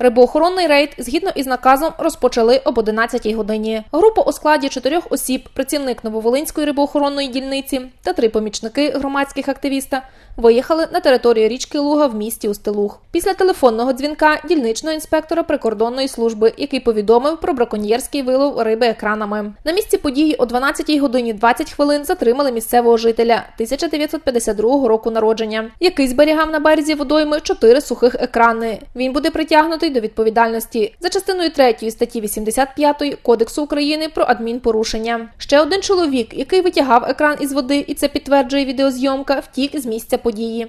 Рибоохоронний рейд згідно із наказом розпочали об 11 годині. Група у складі чотирьох осіб, працівник Нововолинської рибоохоронної дільниці та три помічники громадських активіста виїхали на територію річки Луга в місті Устилуг. Після телефонного дзвінка дільничного інспектора прикордонної служби, який повідомив про браконьєрський вилов риби екранами. На місці події о 12 годині 20 хвилин затримали місцевого жителя 1952 року народження, який зберігав на березі водойми чотири сухих екрани. Він буде притягнутий до відповідальності за частиною 3 статті 85 Кодексу України про адмінпорушення. Ще один чоловік, який витягав екран із води, і це підтверджує відеозйомка, втік з місця події.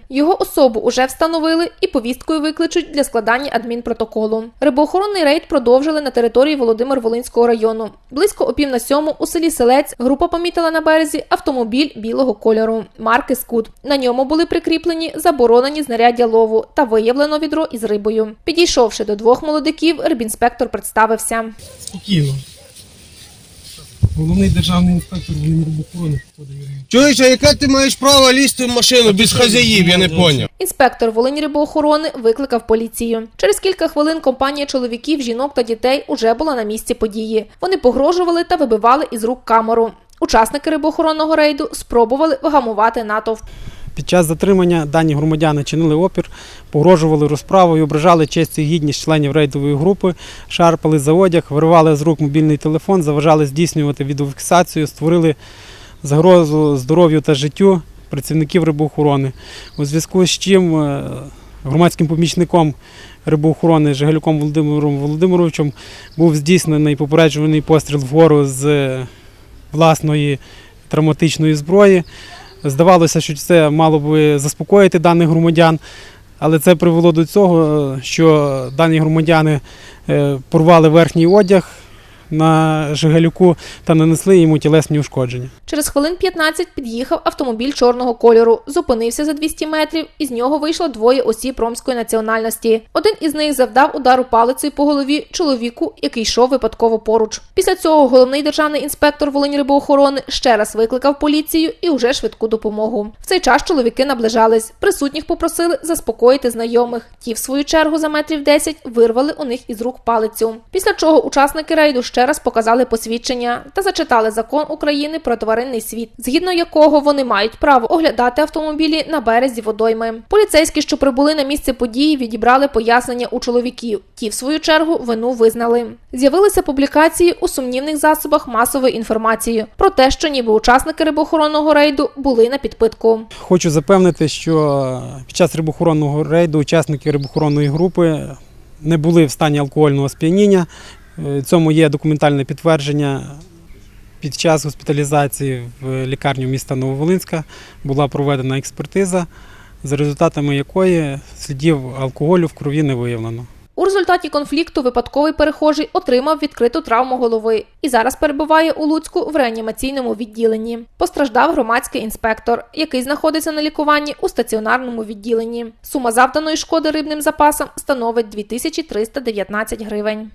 Його особу уже встановили і повісткою викличуть для складання адмінпротоколу. Рибоохоронний рейд продовжили на території Володимир-Волинського району. Близько о пів на сьому у селі Селець група помітила на березі автомобіль білого кольору марки Скут. На ньому були прикріплені заборонені знаряддя лову та виявлено відро із рибою. Підійшовши до двох молодиків, рибінспектор представився. Спокійно. Головний державний інспектор Волиньрибохорони подивляє. Чуєш, а яке ти маєш право лізти в машину без хазяїв, я не поняв. Інспектор Волиньрибоохорони викликав поліцію. Через кілька хвилин компанія чоловіків, жінок та дітей уже була на місці події. Вони погрожували та вибивали із рук камеру. Учасники рибоохоронного рейду спробували вгамувати натовп. Під час затримання дані громадяни чинили опір, погрожували розправою, ображали честь і гідність членів рейдової групи, шарпали за одяг, виривали з рук мобільний телефон, заважали здійснювати відеофіксацію, створили загрозу здоров'ю та життю працівників рибоохорони. У зв'язку з чим е, громадським помічником рибоохорони Жигалюком Володимиром Володимировичем був здійснений попереджувальний постріл вгору з е, власної травматичної зброї. Здавалося, що це мало би заспокоїти даних громадян, але це привело до цього, що дані громадяни е, порвали верхній одяг на Жигалюку та нанесли йому тілесні ушкодження. Через хвилин 15 під'їхав автомобіль чорного кольору, зупинився за 200 метрів, і з нього вийшло двоє осіб ромської національності. Один із них завдав удару палицею по голові чоловіку, який йшов випадково поруч. Після цього головний державний інспектор Волиньрибоохорони ще раз викликав поліцію і уже швидку допомогу. В цей час чоловіки наближались. Присутніх попросили заспокоїти знайомих. Ті, в свою чергу, за метрів 10 вирвали у них із рук палицю. Після чого учасники рейду ще раз показали посвідчення та зачитали закон України про тваринний світ, згідно якого вони мають право оглядати автомобілі на березі водойми. Поліцейські, що прибули на місце події, відібрали пояснення у чоловіків. Ті, в свою чергу, вину визнали. З'явилися публікації у сумнівних засобах масової інформації про те, що ніби учасники рибоохоронного рейду були на підпитку. Хочу запевнити, що під час рибохоронного рейду учасники рибохоронної групи не були в стані алкогольного сп'яніння. Е, Цьому є документальне підтвердження. Під час госпіталізації в лікарню міста Нововолинська була проведена експертиза, за результатами якої слідів алкоголю в крові не виявлено. У результаті конфлікту випадковий перехожий отримав відкриту травму голови і зараз перебуває у Луцьку в реанімаційному відділенні. Постраждав громадський інспектор, який знаходиться на лікуванні у стаціонарному відділенні. Сума завданої шкоди рибним запасам становить 2319 гривень.